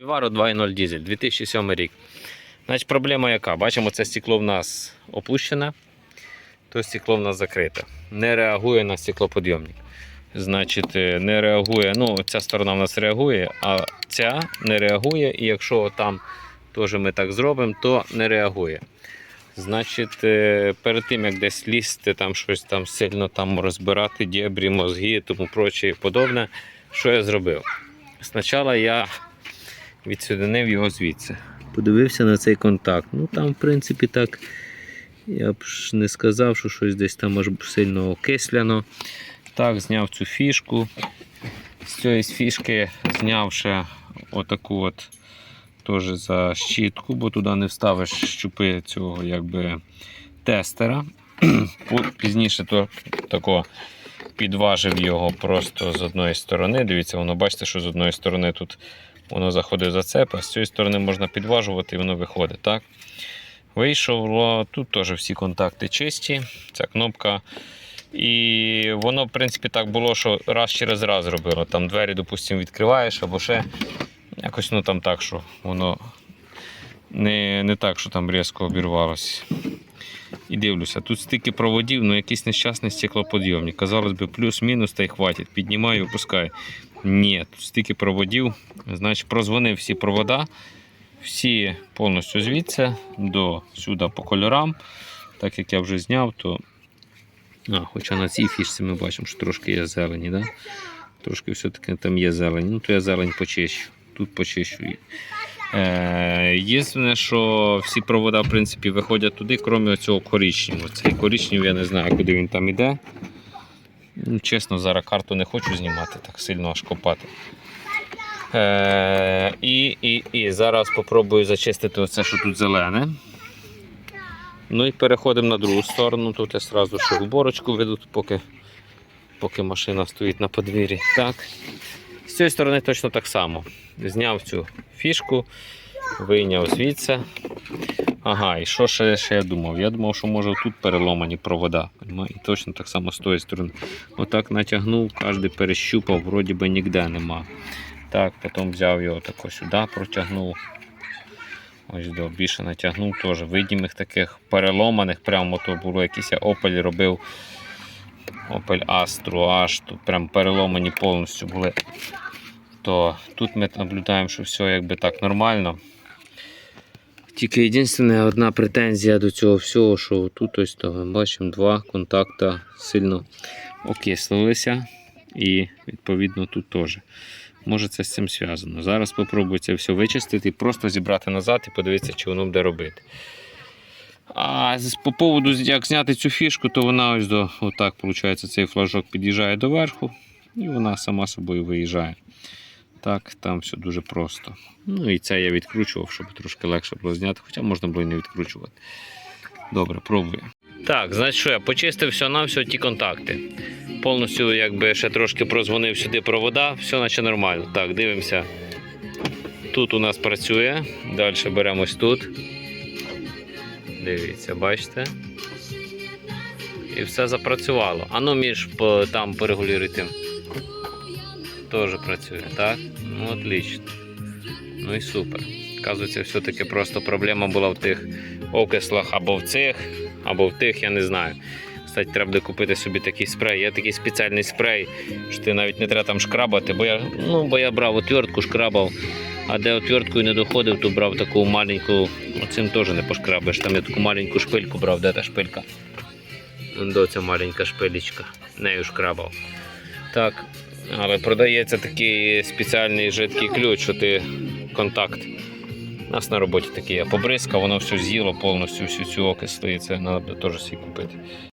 Vivaro 2.0 дизель, 2007 рік. Значить, проблема яка? Бачимо, це стекло в нас опущене, то стекло в нас закрите. Не реагує на стеклоподйомник. Значить, е, не реагує. Ну, ця сторона в нас реагує, а ця не реагує. І якщо там теж ми так зробимо, то не реагує. Значить, е, перед тим як десь лізти, там щось там сильно там розбирати, дєбрі, мозги тому проче і подобне, що я зробив? Спочатку я відсоединив його звідси. Подивився на цей контакт. Ну там, в принципі, так. Я б ж не сказав, що щось десь там аж сильно окисляно. Так, зняв цю фішку. З цієї фішки зняв отаку от теж за щітку, бо туди не вставиш щупи цього якби тестера. Пізніше то тако підважив його просто з одної сторони. Дивіться, воно бачите, що з одної сторони тут воно заходить в зацеп, а з цієї сторони можна підважувати і воно виходить. так? Вийшло, тут теж всі контакти чисті, ця кнопка. І воно, в принципі, так було, що раз через раз робило. Там двері, допустимо, відкриваєш або ще якось ну там так, що воно не, не так, що там різко обірвалося. І дивлюся, тут стільки проводів, ну якийсь нещасний стеклоподйомник. Казалось би, плюс-мінус та й хватить. Піднімаю, опускаю. Ні, тут стільки проводів. Значить, прозвонив всі провода, всі повністю звідси до сюди по кольорам. Так як я вже зняв, то. А, хоча на цій фішці ми бачимо, що трошки є зелені, да? трошки все-таки там є зелень. Ну, то я зелень почищу. Тут почищу. Е, єдине, що всі провода в принципі, виходять туди, крім цього коричневого. Цей коричневий я не знаю, куди він там іде. Ну, чесно, зараз карту не хочу знімати, так сильно аж копати. Е, і, і, і зараз спробую зачистити оце, що тут зелене. Ну і переходимо на другу сторону. Тут я одразу ще уборочку веду, поки, поки машина стоїть на подвір'ї. Так. З цієї сторони точно так само. Зняв цю фішку, вийняв звідси. Ага, і що ще, ще я думав? Я думав, що може тут переломані провода. І точно так само з тої сторони. Отак натягнув, кожен перещупав, вроді би ніде нема. Так, потім взяв його тако сюди, протягнув. Ось до більше натягнув теж видимих таких переломаних. Прямо то було якийсь Opel робив. Opel Astra аж тут прям переломані повністю були. То тут ми наблюдаємо, що все якби так нормально. Тільки єдине, одна претензія до цього всього, що тут ось то ми бачимо два контакти сильно окислилися. І відповідно тут теж. Може це з цим зв'язано. Зараз спробую це все вичистити, просто зібрати назад і подивитися, чи воно буде робити. А по поводу, як зняти цю фішку, то вона ось до отак, виходить, цей флажок під'їжджає до верху і вона сама собою виїжджає. Так, там все дуже просто. Ну і це я відкручував, щоб трошки легше було зняти, хоча можна було і не відкручувати. Добре, пробую. Так, значить, що я почистив все на все ті контакти. Повністю, якби ще трошки прозвонив сюди провода, все наче нормально. Так, дивимося. Тут у нас працює. Далі беремось тут. Дивіться, бачите? І все запрацювало. А ну між там порегулюйте. Теж працює, так? Ну, отлично. Ну і супер. Оказується, все-таки просто проблема була в тих окислах або в цих, або в тих, я не знаю. Кстати, треба буде купити собі такий спрей. Є такий спеціальний спрей, що ти навіть не треба там шкрабати, бо я, ну, бо я брав отвертку, шкрабав, а де отверткою не доходив, то брав таку маленьку, оцим теж не пошкрабиш. Там я таку маленьку шпильку брав, де та шпилька? До ця маленька шпилечка. Нею шкрабав. Так, але продається такий спеціальний жидкий ключ, що ти контакт. У нас на роботі такий я побризкав, воно все з'їло повністю всю цю і це треба теж всі купити.